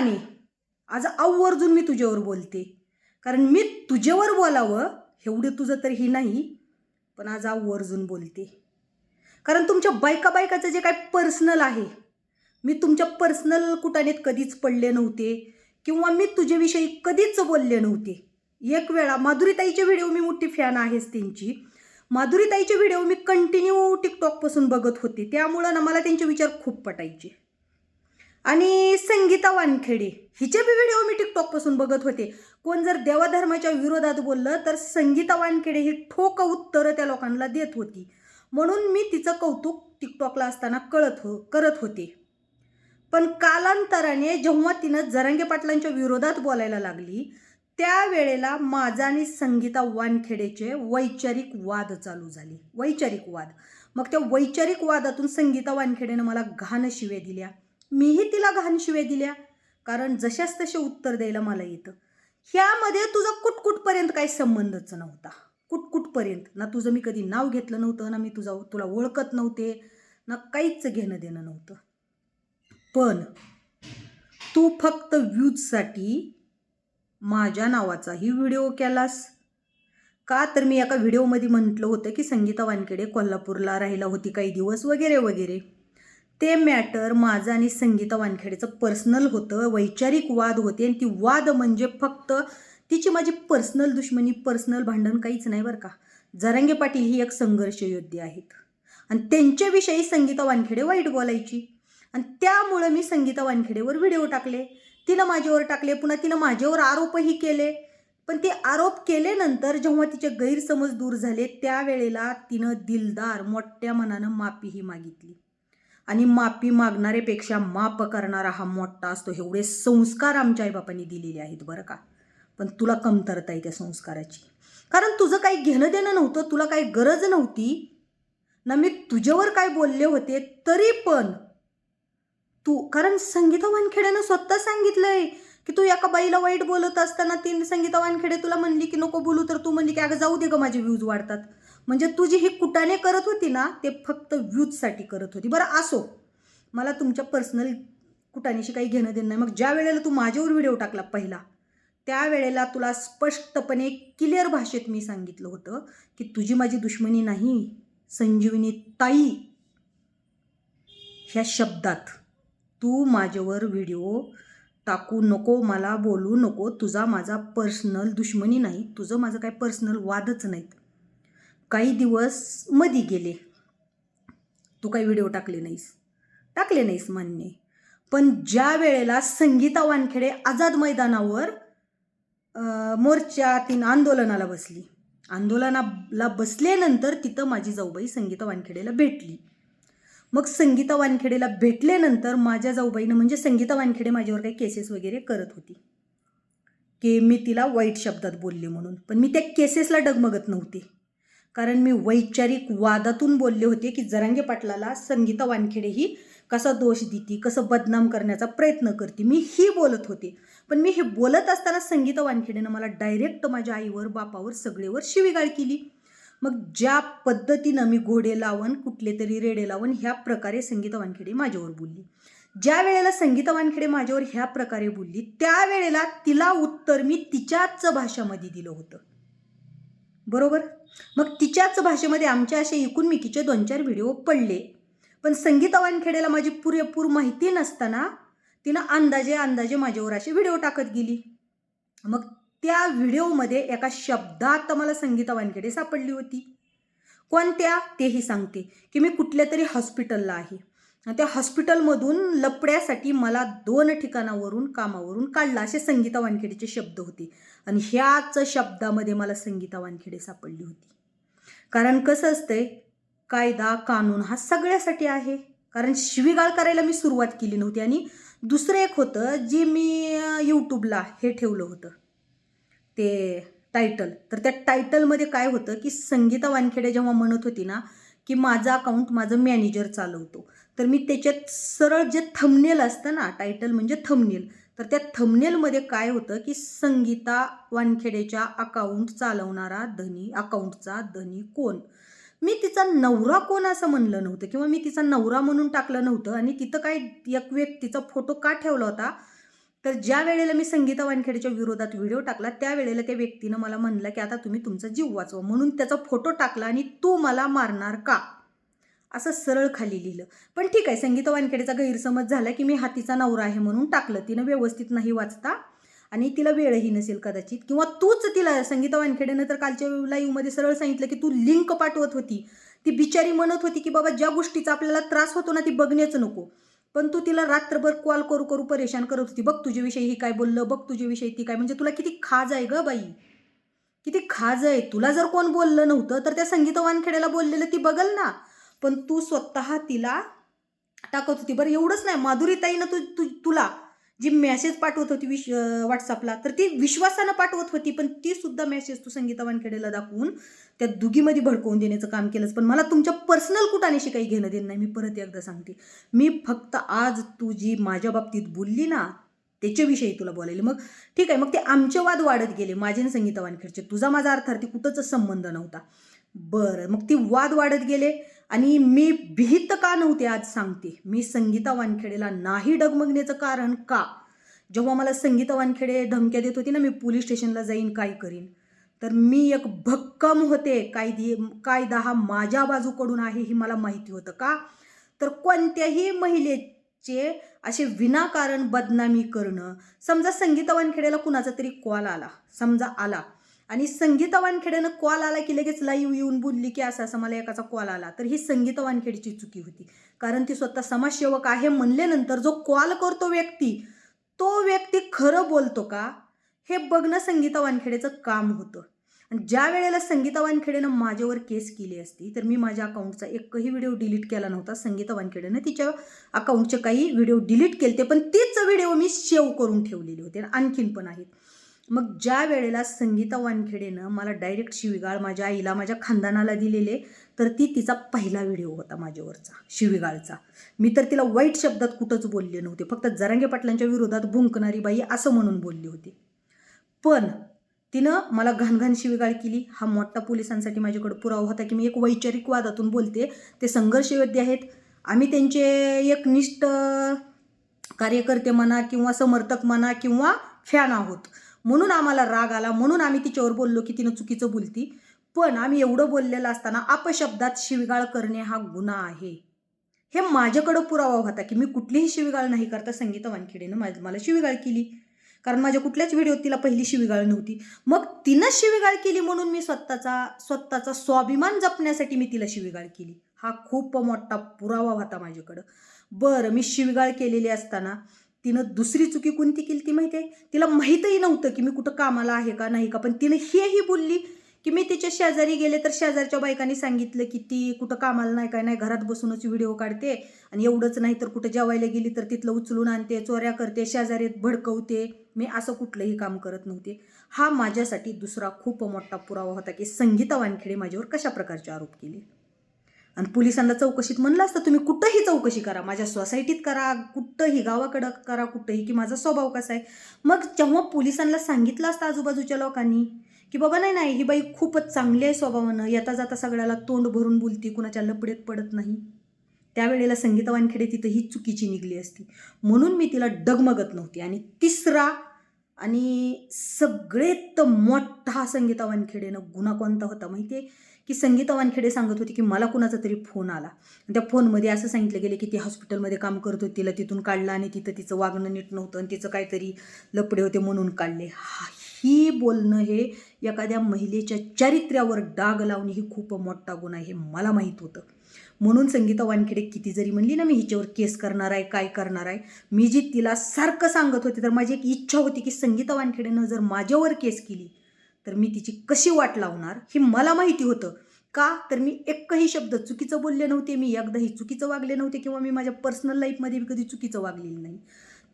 प्रेमाने आज आवर्जून मी तुझ्यावर बोलते. कारण मी तुझ्यावर बोलावं एवढं तुझं तर ही नाही पण आज आवर्जून बोलते. कारण तुमच्या बायका बायकाचं जे काय पर्सनल आहे मी तुमच्या पर्सनल कुटानेत कधीच पडले नव्हते किंवा मी तुझ्याविषयी कधीच बोलले नव्हते. एक वेळा माधुरीताईचे व्हिडिओ मी मोठी फॅन आहेच त्यांची. माधुरीताईचे व्हिडिओ मी कंटिन्यू टिकटॉकपासून बघत होते. त्यामुळं ना मला त्यांचे विचार खूप पटायचे. आणि संगीता वानखेडे हिचे बी व्हिडिओ मी टिकटॉकपासून बघत होते. कोण जर देवाधर्माच्या विरोधात बोललं तर संगीता वानखेडे ही ठोक उत्तरं त्या लोकांना देत होती. म्हणून मी तिचं कौतुक टिकटॉकला असताना कळत हो करत होते. पण कालांतराने जेव्हा तिनं जरांगे पाटलांच्या विरोधात बोलायला लागली त्यावेळेला माझा आणि संगीता वानखेडेचे वैचारिक वाद चालू झाले. वैचारिक वाद. मग त्या वैचारिक वादातून संगीता वानखेडेनं मला घाण शिवे दिल्या. मीही तिला घाण शिवे दिल्या. कारण जशाच तसे उत्तर द्यायला मला येतं. ह्यामध्ये तुझा कुटकुटपर्यंत काही संबंधच नव्हता. कुटकुटपर्यंत. ना तुझं मी कधी नाव घेतलं नव्हतं ना मी तुझा तुला ओळखत नव्हते ना काहीच घेणं देणं नव्हतं. पण तू फक्त व्ह्यूजसाठी माझ्या नावाचाही व्हिडिओ केलास. का तर मी एका व्हिडिओमध्ये म्हटलं होतं की संगीता वानखेडे कोल्हापूरला राहिला होती काही दिवस वगैरे वगैरे. ते मॅटर माझं आणि संगीता वानखेडेचं पर्सनल होतं वैचारिक वाद होते आणि ती वाद म्हणजे फक्त तिची माझी पर्सनल दुश्मनी पर्सनल भांडण काहीच नाही बरं का. जरांगे पाटील ही एक संघर्ष योद्धे आहेत. आणि त्यांच्याविषयी संगीता वानखेडे वाईट बोलायची. आणि त्यामुळं मी संगीता वानखेडेवर व्हिडिओ टाकले. तिनं माझ्यावर टाकले पुन्हा तिनं माझ्यावर आरोपही केले. पण ते आरोप केल्यानंतर जेव्हा तिचे गैरसमज दूर झाले त्यावेळेला तिनं दिलदार मोठ्या मनानं माफीही मागितली. आणि माफी मागणाऱ्यापेक्षा माप करणारा हा मोठा असतो. एवढे संस्कार आमच्या आईबापांनी दिलेले आहेत बरं का. पण तुला कमतरता आहे त्या संस्काराची. कारण तुझं काही घेणं देणं नव्हतं तुला काही गरज नव्हती. ना मी तुझ्यावर काय बोलले होते तरी पण तू कारण संगीता वानखेड्यानं स्वतः सांगितलंय की तू एका बाईला वाईट बोलत असताना ती संगीता वानखेडे तुला म्हणली की नको बोलू तर तू म्हणली की अगं जाऊ दे ग माझे व्ह्यूज वाढतात. म्हणजे तुझी ही कुटाने करत होती ना ते फक्त व्ह्यूजसाठी करत होती. बरं असो. मला तुमच्या पर्सनल कुटानेशी काही घेणं देणं नाही. मग ज्या वेळेला तू माझ्यावर व्हिडिओ टाकला पहिला त्यावेळेला तुला स्पष्टपणे क्लिअर भाषेत मी सांगितलं होतं की तुझी माझी दुश्मनी नाही संजीवनी ताई. ह्या शब्दात तू माझ्यावर व्हिडिओ टाकू नको मला बोलू नको. तुझा माझा पर्सनल दुश्मनी नाही. तुझं माझं काय पर्सनल वादच नाहीत. काही दिवस मधी गेले. तू काही व्हिडिओ टाकले नाहीस. टाकले नाहीस मान्य. पण ज्या वेळेला संगीता वानखेडे आझाद मैदानावर अं, मोर्चा तीन आंदोलनाला बसली. आंदोलनाला बसल्यानंतर तिथं माझी जाऊबाई संगीता वानखेडेला भेटली. मग संगीता वानखेडेला भेटल्यानंतर माझ्या जाऊबाईनं म्हणजे संगीता वानखेडे माझ्यावर काही केसेस वगैरे करत होती. की मी तिला वाईट शब्दात बोलले म्हणून. पण मी त्या केसेसला डगमगत नव्हते. कारण मी वैचारिक वादातून बोलले होते की जरांगे पाटलाला संगीता वानखेडे ही कसा दोष देती कसं बदनाम करण्याचा प्रयत्न करते मी ही बोलत होते. पण मी हे बोलत असताना संगीता वानखेडेनं मला डायरेक्ट माझ्या आईवर बापावर सगळेवर शिवीगाळ केली. मग ज्या पद्धतीनं मी घोडे लावण कुठले तरी रेडे लावण ह्या प्रकारे संगीता वानखेडे माझ्यावर बोलली. ज्या वेळेला संगीता वानखेडे माझ्यावर ह्या प्रकारे बोलली त्यावेळेला तिला उत्तर मी तिच्याच भाषामध्ये दिलं होतं. बरोबर? मग तिच्याच भाषेमध्ये आमच्या असे एकूणमिकीचे दोन चार व्हिडिओ पडले. पण संगीता वानखेडेला माझी पुरेपूर माहिती नसताना तिनं अंदाजे अंदाजे माझ्यावर असे व्हिडिओ टाकत गेली. मग त्या व्हिडिओमध्ये एका शब्दात मला संगीता वानखेडे सापडली होती. कोणत्या? तेही सांगते की मी कुठल्या तरी हॉस्पिटलला आहे. त्या हॉस्पिटलमधून लपड्यासाठी मला दोन ठिकाणावरून कामावरून काढला असे संगीता वानखेडेचे शब्द होते. आणि ह्याच शब्दामध्ये मला संगीता वानखेडे सापडली होती. कारण कसं असतंय कायदा कानून हा सगळ्यासाठी आहे. कारण शिवीगाळ करायला मी सुरुवात केली नव्हती आणि दुसरं एक होतं जे मी यूट्यूबला हे ठेवलं होतं. ते टायटल तर त्या टायटलमध्ये काय होतं की संगीता वानखेडे जेव्हा म्हणत होती ना की माझं अकाउंट माझं मॅनेजर चालवतो. तर मी त्याच्यात सरळ जे थमनेल असतं ना टायटल म्हणजे थमनेल तर त्या थमनेलमध्ये काय होतं की संगीता वानखेडेच्या अकाउंट चालवणारा धनी अकाउंटचा धनी कोण? मी तिचा नवरा कोण असं म्हणलं नव्हतं किंवा मी तिचा नवरा म्हणून टाकलं नव्हतं आणि तिथं काय एक व्यक्तीचा फोटो का ठेवला होता? तर ज्या वेळेला मी संगीता वानखेडेच्या विरोधात व्हिडिओ टाकला त्यावेळेला त्या व्यक्तीनं मला म्हणलं की आता तुम्ही तुमचा जीव वाचवा म्हणून त्याचा फोटो टाकला आणि तू मला मारणार का? असं सरळ खाली लिहिलं. पण ठीक आहे संगीता वानखेडेचा गैरसमज झाला की मी हातीचा नवरा आहे म्हणून टाकलं. तिनं व्यवस्थित नाही वाचता आणि तिला वेळही नसेल कदाचित. किंवा तूच तिला संगीता वानखेडेनं तर कालच्या लाईव्हमध्ये सरळ सांगितलं की तू लिंक पाठवत होती. ती बिचारी म्हणत होती की बाबा ज्या गोष्टीचा आपल्याला त्रास होतो ना ती बघण्याच नको. पण तू तिला रात्रभर कॉल करू करू परेशान करत होती. बघ तुझ्याविषयी ही काय बोललं बघ तुझ्याविषयी ती काय. म्हणजे तुला किती खाज आहे ग बाई. किती खाज आहे. तुला जर कोण बोललं नव्हतं तर त्या संगीता वानखेड्याला बोललेलं ती बघल ना. पण तू स्वतः तिला टाकत होती. बरं एवढंच नाही. माधुरीताईनं तू तु तुला जी मेसेज पाठवत होती विश व्हॉट्सअपला तर ती विश्वासानं पाठवत होती पण ती सुद्धा मेसेज तू संगीता वानखेडेला दाखवून त्या दुगीमध्ये भडकवून देण्याचं काम केलंस. पण मला तुमच्या पर्सनल कुठानेशी काही घेणं देणं नाही. मी परत एकदा सांगते. मी फक्त आज तू जी माझ्या बाबतीत बोलली ना त्याच्याविषयी तुला बोलायला. मग ठीक आहे मग ते आमचे वाद वाढत गेले माझे आणि संगीता वानखेडचे. तुझा माझा अर्थार्थी कुठंच संबंध नव्हता. बरं मग ती वाद वाढत गेले. आणि मी भीत का नव्हते आज सांगते. मी संगीता वानखेडेला नाही डगमगण्याचं कारण का? जेव्हा मला संगीता वानखेडे धमक्या देत होती ना मी पोलीस स्टेशनला जाईन काय करीन? तर मी एक भक्कम होते. कायदे कायदा हा माझ्या बाजूकडून आहे ही मला माहिती होतं का? तर कोणत्याही महिलेचे असे विनाकारण बदनामी करणं समजा संगीता वानखेड्याला कुणाचा तरी कॉल आला समजा आला आणि संगीता वानखेड्यानं कॉल आला की लगेच लाईव्ह येऊन बोलली की असं असं मला एकाचा कॉल आला. तर ही संगीता वानखेडची चुकी होती. कारण ती स्वतः समाजसेवक आहे म्हणल्यानंतर जो कॉल करतो व्यक्ती तो व्यक्ती खरं बोलतो का? हे बघणं संगीता वानखेडेचं काम होतं. आणि ज्या वेळेला संगीता वानखेडेनं माझ्यावर केस केली असती तर मी माझ्या अकाउंटचा एकही व्हिडिओ डिलीट केला नव्हता. संगीता वानखेडेनं तिच्या अकाउंटचे काही व्हिडिओ डिलीट केले पण तीच व्हिडिओ मी सेव्ह करून ठेवलेले होते. आणि आणखीन पण आहेत. मग ज्या वेळेला संगीता वानखेडेनं मला डायरेक्ट शिवीगाळ माझ्या आईला माझ्या खानदानाला दिलेले तर ती तिचा पहिला व्हिडिओ होता माझ्यावरचा शिवीगाळचा. मी तर तिला वाईट शब्दात कुठंच बोलले नव्हते फक्त जरांगे पाटलांच्या विरोधात भुंकणारी बाई असं म्हणून बोलली होती. पण तिनं मला घाणघाण शिवीगाळ केली. हा मोठा पोलिसांसाठी माझ्याकडे पुरावा होता की मी एक वैचारिक वादातून बोलते. ते संघर्षयोद्धे आहेत. आम्ही त्यांचे एक निष्ठ कार्यकर्ते म्हणा किंवा समर्थक म्हणा किंवा फॅन आहोत. म्हणून आम्हाला राग आला म्हणून आम्ही तिच्यावर बोललो की तिनं चुकीचं बोलती. पण आम्ही एवढं बोललेलं असताना अपशब्दात शिवीगाळ करणे हा गुन्हा आहे. हे माझ्याकडं पुरावा होता की मी कुठलीही शिवीगाळ नाही करता संगीता वानखेडेनं माझ मला शिवीगाळ केली. कारण माझ्या कुठल्याच व्हिडिओत तिला पहिली शिवीगाळ नव्हती. मग तिनं शिवीगाळ केली म्हणून मी स्वतःचा स्वतःचा स्वाभिमान जपण्यासाठी मी तिला शिवीगाळ केली. हा खूप मोठा पुरावा होता माझ्याकडं. बरं मी शिवीगाळ केलेली असताना तिनं दुसरी चुकी कोणती केली ती माहिती आहे? तिला माहीतही नव्हतं की मी कुठं कामाला आहे का नाही का पण तिनं हेही बोलली की मी तिच्या शेजारी गेले तर शेजारच्या बायकांनी सांगितलं की ती कुठं कामाला नाही काय नाही घरात बसूनच व्हिडिओ काढते आणि एवढंच नाही तर कुठं जेवायला गेली तर तिथलं उचलून आणते चोऱ्या करते शेजारीत भडकवते. मी असं कुठलंही काम करत नव्हते. हा माझ्यासाठी दुसरा खूप मोठा पुरावा होता की संगीता वानखेडे माझ्यावर कशा प्रकारचे आरोप केले. आणि पोलिसांना चौकशीत म्हणलं असतं तुम्ही कुठंही चौकशी करा माझ्या सोसायटीत करा कुठंही गावाकडं करा कुठंही की माझा स्वभाव कसा आहे. मग जेव्हा पोलिसांना सांगितलं असतं आजूबाजूच्या लोकांनी की बाबा नाही नाही ही बाई खूपच चांगली आहे स्वभावानं येता जाता सगळ्याला तोंड भरून बोलती कुणाच्या लपडेत पडत नाही. त्यावेळेला संगीता वानखेडे तिथं ही चुकीची निघली असती. म्हणून मी तिला डगमगत नव्हती आणि तिसरा आणि सगळेत मोठा संगीता वानखेडेनं गुन्हा कोणता होता माहिती आहे की संगीता वानखेडे सांगत होती की मला कुणाचा तरी फोन आला. त्या फोनमध्ये असं सांगितलं गेलं की ती हॉस्पिटलमध्ये काम करत होती तिला तिथून काढलं आणि तिथं तिचं वागणं नीट नव्हतं आणि तिचं काहीतरी लपडे होते म्हणून काढले. हा ही बोलणं हे एखाद्या महिलेच्या चारित्र्यावर डाग लावणे ही खूप मोठा गुन्हा आहे हे मला माहीत होतं. म्हणून संगीता वानखेडे किती जरी म्हणली ना मी हिच्यावर केस करणार आहे काय करणार आहे मी जी तिला सारखं सांगत होते तर माझी एक इच्छा होती की संगीता वानखेडेनं जर माझ्यावर केस केली तर मी तिची कशी वाट लावणार हे मला माहिती होतं. का? तर मी एकही शब्द चुकीचं बोलले नव्हते मी एकदाही चुकीचं वागले नव्हते किंवा मी माझ्या पर्सनल लाईफमध्ये कधी चुकीचं वागलेलं नाही.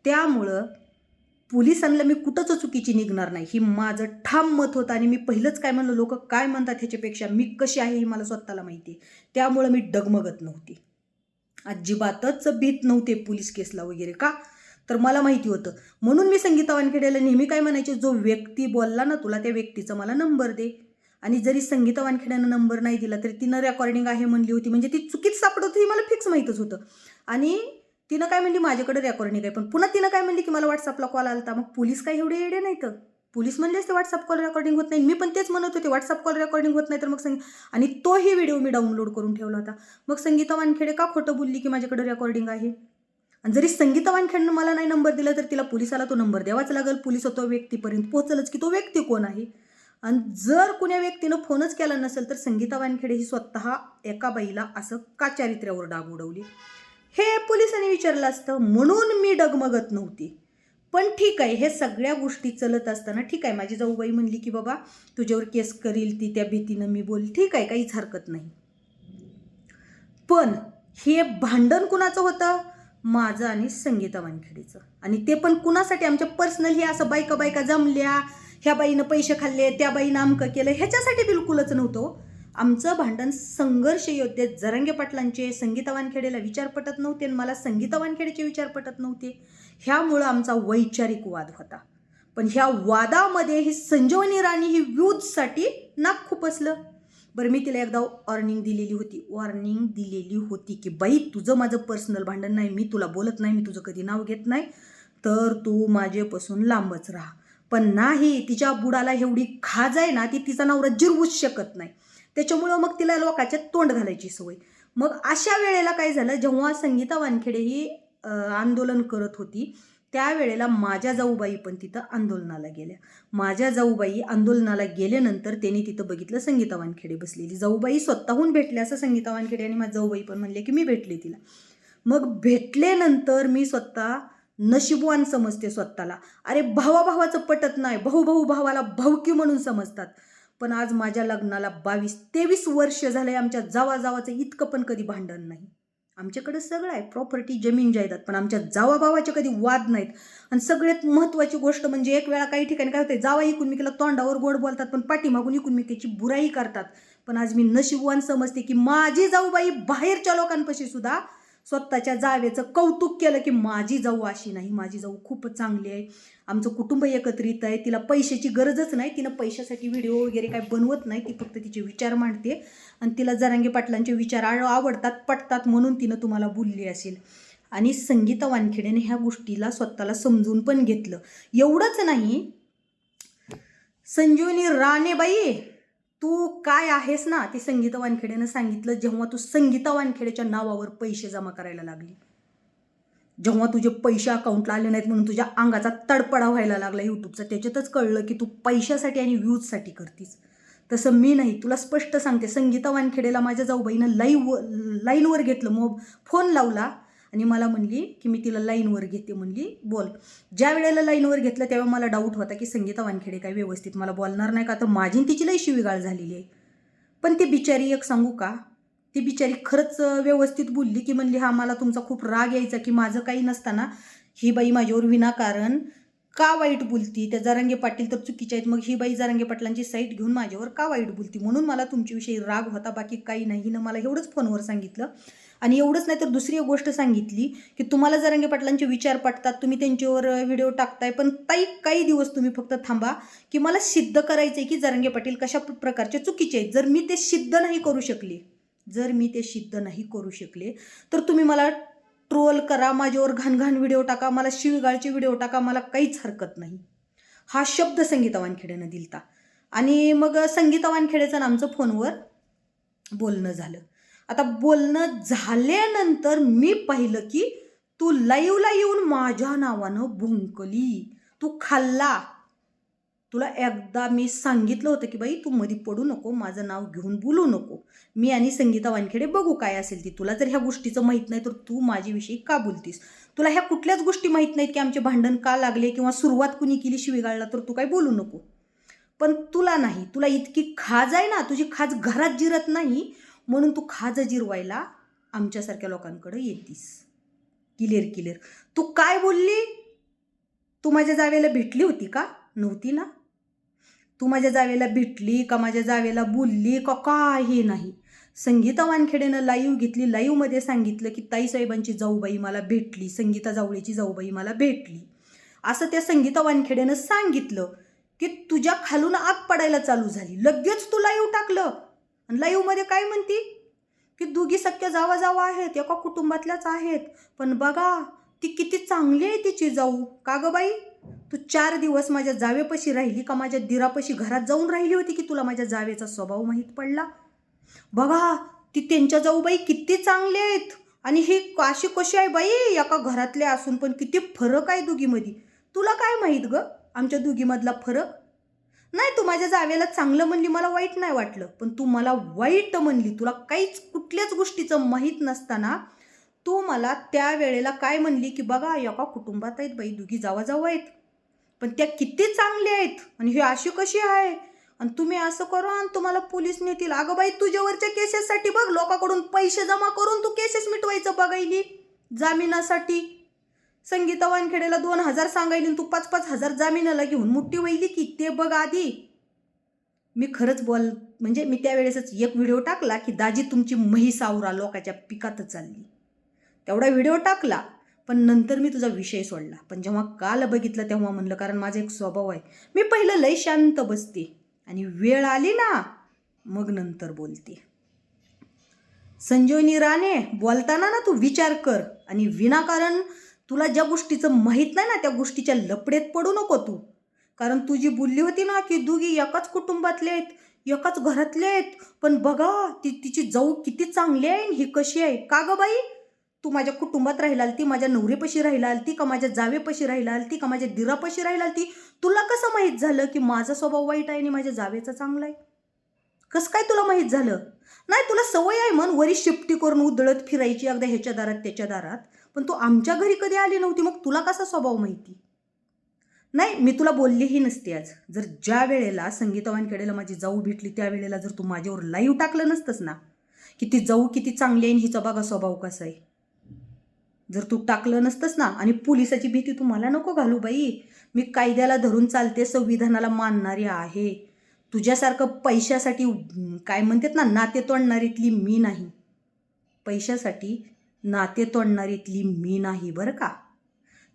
त्यामुळं पोलिसांना मी कुठंच चुकीची निघणार नाही. ही माझं ठाम मत होतं आणि मी पहिलंच काय म्हणलं लोक काय म्हणतात ह्याच्यापेक्षा मी कशी आहे हे मला स्वतःला माहिती आहे. त्यामुळं मी डगमगत नव्हती. अजिबातच भीत नव्हते पोलीस केसला वगैरे का? तर मला माहिती होतं. म्हणून मी संगीता वानखेड्याला नेहमी काय म्हणायचे जो व्यक्ती बोलला ना तुला त्या व्यक्तीचा मला नंबर दे. आणि जरी संगीता वानखेड्यानं नंबर नाही दिला तरी तिनं रेकॉर्डिंग आहे म्हणली होती. म्हणजे ती चुकीत सापडत होती मला फिक्स माहीतच होतं. आणि तिनं काय म्हणली? माझ्याकडे रेकॉर्डिंग आहे पण पुन्हा तिनं काय म्हणली की मला व्हॉट्सअपला कॉल आला मग पोलीस काय एवढे येडे नाही तर पोलीस म्हणले ते व्हॉट्सअप कॉल रेकॉर्डिंग होत नाही. मी पण तेच म्हणत होते व्हॉट्सअप कॉल रेकॉर्डिंग होत नाही तर मग संगी आणि तोही व्हिडिओ मी डाउनलोड करून ठेवला होता. मग संगीता वानखेडे का खोटं बोलली की माझ्याकडे रेकॉर्डिंग आहे? आणि जरी संगीता वानखेडनं मला नाही नंबर दिला तर तिला पोलिसाला तो नंबर द्यावाच लागेल. पोलीस तो व्यक्तीपर्यंत पोहोचलच की तो व्यक्ती कोण आहे? आणि जर कुण्या व्यक्तीनं फोनच केला नसेल तर संगीता वानखेडे ही स्वतः एका बाईला असं का चारित्र्यावर डाग उडवली. हे पोलिसांनी विचारलं असतं म्हणून मी डगमगत नव्हती. पण ठीक आहे हे सगळ्या गोष्टी चलत असताना ठीक आहे माझी जाऊबाई म्हणली की बाबा तुझ्यावर केस करील ती त्या भीतीनं मी बोल. ठीक आहे काहीच हरकत नाही. पण हे भांडण कुणाचं होतं? माझं आणि संगीता वानखेडीचं. आणि ते पण कुणासाठी? आमच्या पर्सनल हे असं बायका बायका जमल्या ह्या बाईनं पैसे खाल्ले त्या बाईनं अमकं केलं ह्याच्यासाठी बिलकुलच नव्हतं हो. आमचं भांडण संघर्ष योद्धे जरंगे पाटलांचे संगीता वानखेडेला विचार पटत नव्हते आणि मला संगीता वानखेडेचे विचार पटत नव्हते. ह्यामुळं आमचा वैचारिक वाद होता. पण ह्या वादामध्ये ही संजीवनी राणी ही व्यूजसाठी नाक खुपसलं. बरं मी तिला एकदा वॉर्निंग दिलेली होती. वॉर्निंग दिलेली होती की बाई तुझं माझं पर्सनल भांडण नाही. मी तुला बोलत नाही. मी तुझं कधी नाव घेत नाही. तर तू माझ्यापासून लांबच राहा. पण नाही तिच्या बुडाला एवढी खाज आहे ना ती तिचा नवरा जिरवूच शकत नाही. त्याच्यामुळं मग तिला लोकाच्या तोंड घालायची सवय. मग अशा वेळेला काय झालं जेव्हा संगीता वानखेडे ही आंदोलन करत होती त्यावेळेला माझ्या जाऊबाई पण तिथं आंदोलनाला गेल्या. माझ्या जाऊबाई आंदोलनाला गेल्यानंतर त्यांनी तिथं बघितलं संगीता वानखेडे बसलेली. जाऊबाई स्वतःहून भेटल्या असं संगीता वानखेडे आणि माझ्या जाऊबाई पण म्हणले की मी भेटले तिला. मग भेटल्यानंतर मी स्वतः नशिबवान समजते स्वतःला. अरे भावाभावाचं पटत नाही. भाऊ भाऊ भावाला भावकी म्हणून समजतात. पण आज माझ्या लग्नाला बावीस तेवीस वर्ष झाले आमच्या जावाजावाचं इतकं पण कधी भांडण नाही. आमच्याकडे सगळं आहे प्रॉपर्टी जमीन जायदाद पण आमच्या जावा कधी वाद नाहीत. आणि सगळ्यात महत्त्वाची गोष्ट म्हणजे एक वेळा काही ठिकाणी काय होते जावा इकुनमिकेला तोंडावर गोड बोलतात पण पाठीमागून इकुनमिकेची बुराई करतात. पण आज मी नशीबवान समजते की माझी जाऊबाई बाहेरच्या लोकांपाशी सुद्धा स्वतःच्या जावेचं कौतुक केलं की माझी जाऊ अशी नाही माझी जाऊ खूप चांगली आहे. आमचं कुटुंब एकत्रित आहे तिला पैशाची गरजच नाही तिनं पैशासाठी व्हिडिओ वगैरे काय बनवत नाही ती फक्त तिचे विचार मांडते. आणि तिला जरांगे पाटलांचे विचार आवडतात पटतात म्हणून तिनं तुम्हाला बोलली असेल. आणि संगीता वानखेडेने ह्या गोष्टीला स्वतःला समजून पण घेतलं. एवढंच नाही. संजीवनी राणेबाई तू काय आहेस ना ते संगीता वानखेडेनं सांगितलं जेव्हा तू संगीता वानखेडेच्या नावावर पैसे जमा करायला लागली. जेव्हा तुझे पैसे अकाउंटला आले नाहीत म्हणून तुझ्या अंगाचा तडपडा व्हायला लागला यूट्यूबचा त्याच्यातच कळलं की तू पैशासाठी आणि व्ह्यूजसाठी करतीस. तसं मी नाही तुला स्पष्ट सांगते संगीता वानखेडेला माझ्या जाऊबाईनं लाईव्ह लाईनवर घेतलं मग फोन लावला आणि मला म्हणली की मी तिला लाईनवर घेते म्हणली बोल. ज्या वेळेला लाईनवर घेतलं तेव्हा मला डाऊट होता की संगीता वानखेडे काय व्यवस्थित मला बोलणार नाही का? तर माझी तिची लई शिवीगाळ झालेली आहे. पण ती बिचारी एक सांगू का? ती बिचारी खरंच व्यवस्थित बोलली की म्हणली हा मला तुमचा खूप राग यायचा की माझं काही नसताना ही बाई माझ्यावर विनाकारण का वाईट बोलती? त्या जारंगे पाटील तर चुकीच्या आहेत. मग ही बाई जारंगे पाटलांची साईट घेऊन माझ्यावर का वाईट बोलती? म्हणून मला तुमच्याविषयी राग होता. बाकी काही नाही. ना मला एवढंच फोनवर सांगितलं आणि एवढंच नाही तर दुसरी एक गोष्ट सांगितली की तुम्हाला जरांगे पाटलांचे विचार पटतात तुम्ही त्यांच्यावर व्हिडिओ टाकताय पण ताई काही दिवस तुम्ही फक्त थांबा की मला सिद्ध करायचं आहे की जरांगे पाटील कशा प्रकारचे चुकीचे आहेत. जर मी ते सिद्ध नाही करू शकले जर मी ते सिद्ध नाही करू शकले तर तुम्ही मला ट्रोल करा माझ्यावर घाणघाण व्हिडिओ टाका मला शिवगाळचे व्हिडिओ टाका मला काहीच हरकत नाही. हा शब्द संगीता वानखेड्यानं दिलता. आणि मग संगीता वानखेड्याचं आमचं फोनवर बोलणं झालं. आता बोलणं झाल्यानंतर मी पाहिलं की तू लाईवला येऊन माझ्या नावानं भुंकली. तू खाल्ला. तुला एकदा मी सांगितलं होतं की बाई तू मध्ये पडू नको माझं नाव घेऊन बोलू नको. मी आणि संगीता वानखेडे बघू काय असेल ती. तुला जर ह्या गोष्टीचं माहीत नाही तर तू माझ्याविषयी का बोलतीस? तुला ह्या कुठल्याच गोष्टी माहीत नाहीत की आमचे भांडण का लागले किंवा सुरुवात कुणी केली शिविगाळला तर तू काय बोलू नको. पण तुला नाही. तुला इतकी खाज आहे ना. तुझी खाज घरात जिरत नाही. म्हणून तू खाज जिरवायला आमच्यासारख्या लोकांकडे येतीस. क्लिअर क्लिअर तू काय बोलली? तू माझ्या जावेला भेटली होती का? नव्हती ना? तू माझ्या जावेला भेटली का? माझ्या जावेला बोलली का? काही नाही. संगीता वानखेडेनं लाईव्ह घेतली. लाईव्हमध्ये सांगितलं की ताईसाहेबांची जाऊबाई मला भेटली. संगीता जावळेची जाऊबाई मला भेटली. असं त्या संगीता वानखेडेनं सांगितलं की तुझ्या खालून आग पडायला चालू झाली. लगेच तू लाईव्ह टाकलं. आणि लाईव्हमध्ये काय म्हणती? की दोघी सख्या जावा जावा आहेत एका कुटुंबातल्याच आहेत. पण बघा ती किती चांगली आहे तिची जाऊ. का ग बाई? तू चार दिवस माझ्या जावेपाशी राहिली का माझ्या दिरापाशी घरात जाऊन राहिली होती की तुला माझ्या जावेचा स्वभाव माहीत पडला? बघा ती त्यांच्या जाऊ बाई किती चांगले आहेत. आणि ही काशी कशी आहे बाई? एका घरातल्या असून पण किती फरक आहे दोघीमध्ये. तुला काय माहीत ग? आमच्या दोघीमधला फरक? नाही तू माझ्या जावेला चांगलं म्हणली मला वाईट नाही वाटलं. पण तू मला वाईट म्हणली तुला काहीच कुठल्याच गोष्टीचं माहीत नसताना तू मला त्या वेळेला काय म्हणली की बघा एका कुटुंबात आहेत बाई दोघी जावा जावा आहेत. पण त्या किती चांगल्या आहेत आणि ही अशी कशी आहे? आणि तुम्ही असं करा आणि तुम्हाला पोलीस नेतील. अगं बाई तुझ्यावरच्या केसेससाठी बघ लोकांकडून पैसे जमा करून तू केसेस मिटवायचं बघायली. जामिनासाठी. संगीता वानखेडेला दोन हजार सांगायली आणि तू पाच पाच हजार जामिनाला घेऊन मोठी वैली की ते बघ आधी. मी खरंच बोल म्हणजे मी त्यावेळेसच एक व्हिडिओ टाकला की दाजी तुमची म्हैस सावरा लोकाच्या पिकातच चालली. तेवढा व्हिडिओ टाकला पण नंतर मी तुझा विषय सोडला. पण जेव्हा काल बघितलं तेव्हा म्हणलं कारण माझा एक स्वभाव आहे. मी पहिलं लय शांत बसते आणि वेळ आली ना मग नंतर बोलते. संजीवनी राणे बोलताना ना तू विचार कर आणि विनाकारण तुला ज्या गोष्टीचं माहीत नाही ना त्या गोष्टीच्या लपडेत पडू नको तू. कारण तुझी बोलली होती ना की दोघी एकाच कुटुंबातले आहेत एकाच घरातले आहेत पण बघा ती तिची जाऊ किती चांगली आहे आणि ही कशी आहे. का ग बाई? तू माझ्या कुटुंबात राहिला ती माझ्या नवरेपाशी राहिला ती का माझ्या जावेपाशी राहिला ती का माझ्या दिरापाशी राहिला ती? तुला कसं माहीत झालं की माझा स्वभाव वाईट आहे आणि माझ्या जावेचा चांगला आहे? कसं काय तुला माहीत झालं? नाही तुला सवय आहे म्हण वरी शिफ्टी करून उधळत फिरायची अगदा ह्याच्या दारात त्याच्या दारात. पण तू आमच्या घरी कधी आली नव्हती? मग तुला कसा स्वभाव माहिती? नाही मी तुला बोललीही नसते आज. जर ज्या वेळेला संगीतवानकडेला माझी जाऊ भेटली त्या वेळेला जर तू माझ्यावर लाईव्ह टाकलं नसतंस ना की ती जाऊ किती चांगली आहे आणि हिचा बघा स्वभाव कसा आहे. जर तू टाकलं नसतंस ना आणि पोलिसाची भीती तू मला नको घालू बाई. मी कायद्याला धरून चालते संविधानाला मानणारी आहे. तुझ्यासारखं पैशासाठी काय म्हणतात ना नाते तोडणारीतली मी नाही. पैशासाठी नाते तोडणारीतली मी नाही बरं का?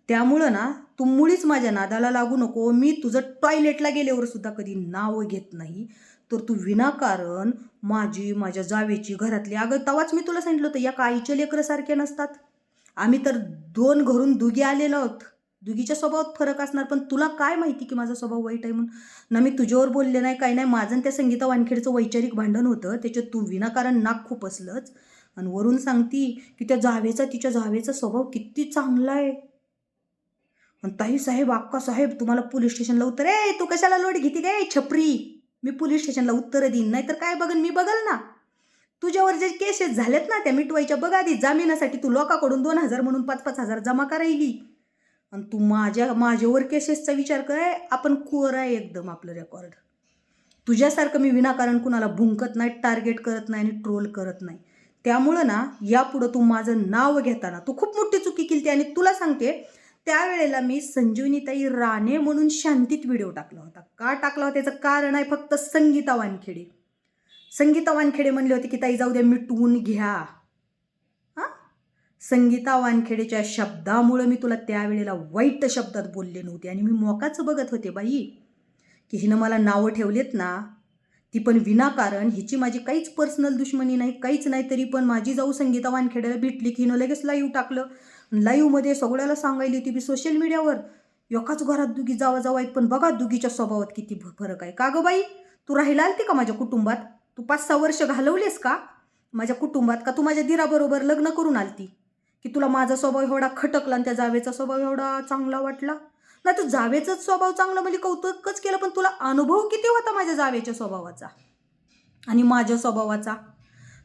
त्यामुळं ना तू मुळीच माझ्या नादाला लागू नको. मी तुझं टॉयलेटला गेल्यावर सुद्धा कधी नाव घेत नाही. तर तू विनाकारण माझी माझ्या जावेची घरातली अगं तवाच मी तुला सांगितलं होतं या आईच्या लेकरसारखे नसतात. आम्ही तर दोन घरून दुगी आलेलो आहोत. दुगीच्या स्वभावात फरक असणार पण तुला काय माहिती की माझा स्वभाव वाईट आहे म्हणून? ना मी तुझ्यावर बोलले नाही काही नाही. माझं आणि त्या संगीता वानखेडचं वैचारिक भांडण होतं. त्याच्यात तू विनाकारण नाक खूप असलंच आणि वरून सांगती की त्या जावेचा तिच्या जावेचा स्वभाव किती चांगला आहे. आणि ताई साहेब अक्का साहेब तुम्हाला पोलीस स्टेशनला उत्तर ए तू कशाला लोट घेते काय छपरी मी पोलीस स्टेशनला उत्तरं देईन नाहीतर काय बघन? मी बघल ना. तुझ्यावर जे केसेस झालेत ना त्या मिटवायच्या बघ आधी जामिनासाठी तू लोकाकडून दोन हजार म्हणून पाच पाच हजार जमा करायली आणि तू माझ्या माझ्यावर केसेसचा विचार कराय आपण कोर आहे एकदम आपलं रेकॉर्ड तुझ्यासारखं मी विनाकारण कुणाला भुंकत नाही टार्गेट करत नाही आणि ट्रोल करत नाही. त्यामुळं ना यापुढं तू माझं नाव घेताना तू खूप मोठी चुकी केली आणि तुला सांगते त्यावेळेला मी संजीवनीताई राणे म्हणून शांतीत व्हिडिओ टाकला होता. का टाकला होता त्याचं कारण आहे फक्त संगीता वानखेडे. संगीता वानखेडे म्हणले होते की ताई जाऊ द्या मिटवून घ्या. हां? संगीता वानखेडेच्या शब्दामुळं मी तुला त्यावेळेला वाईट शब्दात बोलले नव्हते आणि मी मोकाचं बघत होते बाई की हिनं मला नावं ठेवलेत ना ती पण विनाकारण हिची माझी काहीच पर्सनल दुश्मनी नाही काहीच नाही तरी पण माझी जाऊ संगीता वानखेड्याला भेटली की हिनं लगेच लाईव्ह टाकलं. लाईव्हमध्ये सगळ्याला सांगायली ती बी सोशल मीडियावर एकाच घरात दुगी जावा जावा आहेत पण बघा दुगीच्या स्वभावात किती फरक आहे. का गं बाई? तू राहिला ते का माझ्या कुटुंबात? तू पाच सहा वर्ष घालवलेस का? माझ्या कुटुंबात का तू माझ्या दिराबरोबर लग्न करून आलती? की तुला माझा स्वभाव एवढा खटकला आणि त्या जावेचा स्वभाव एवढा चांगला वाटला? नाही तर जावेचाच स्वभाव चांगला म्हणजे कौतुकच केलं पण तुला अनुभव किती होता माझ्या जावेच्या स्वभावाचा? आणि माझ्या स्वभावाचा?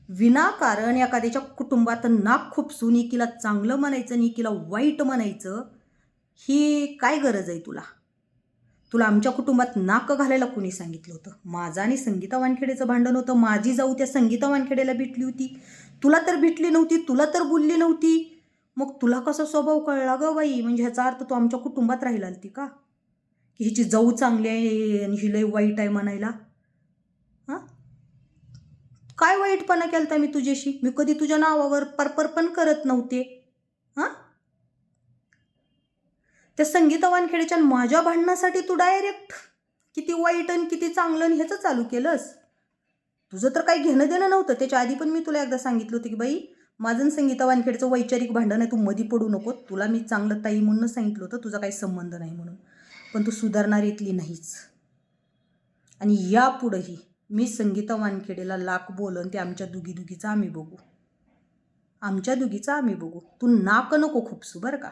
विनाकारण एखाद्याच्या कुटुंबात नाक खुपसून एकीला चांगलं म्हणायचं आणि एकीला वाईट म्हणायचं ही काय गरज आहे तुला? तुला आमच्या कुटुंबात नाक घालायला कोणी सांगितलं होतं? माझं आणि संगीता वानखेडेचं भांडण होतं. माझी जाऊ त्या संगीता वानखेडेला भेटली होती. तुला तर भेटली नव्हती तुला तर बोलली नव्हती. मग तुला कसा स्वभाव कळला ग बाई? म्हणजे ह्याचा अर्थ तू आमच्या कुटुंबात राहिला ती का? की हिची जाऊ चांगली आहे आणि ही लय वाईट आहे म्हणायला? हां? काय वाईटपणा केलता मी तुझ्याशी? मी कधी तुझ्या नावावर परपर पण करत नव्हते. हां? त्या संगीता वानखेडेच्या आणि माझ्या भांडणासाठी तू डायरेक्ट किती वाईट आणि किती चांगलं आणि ह्याचं चालू केलंस? तुझं तर काही घेणं देणं नव्हतं. त्याच्या आधी पण मी तुला एकदा सांगितलं होतं की बाई माझं संगीता वानखेडचं वैचारिक भांडण आहे तू मधी पडू नको. तुला मी चांगलं ताई म्हणून सांगितलं होतं तुझा काही संबंध नाही म्हणून. पण तू सुधारणार येतली नाहीच आणि यापुढंही मी संगीता वानखेडेला लाख बोलन ते आमच्या दुगी दुगीचा आम्ही बघू. आमच्या दुगीचा आम्ही बघू. तू नाक नको खूपसू बरं का.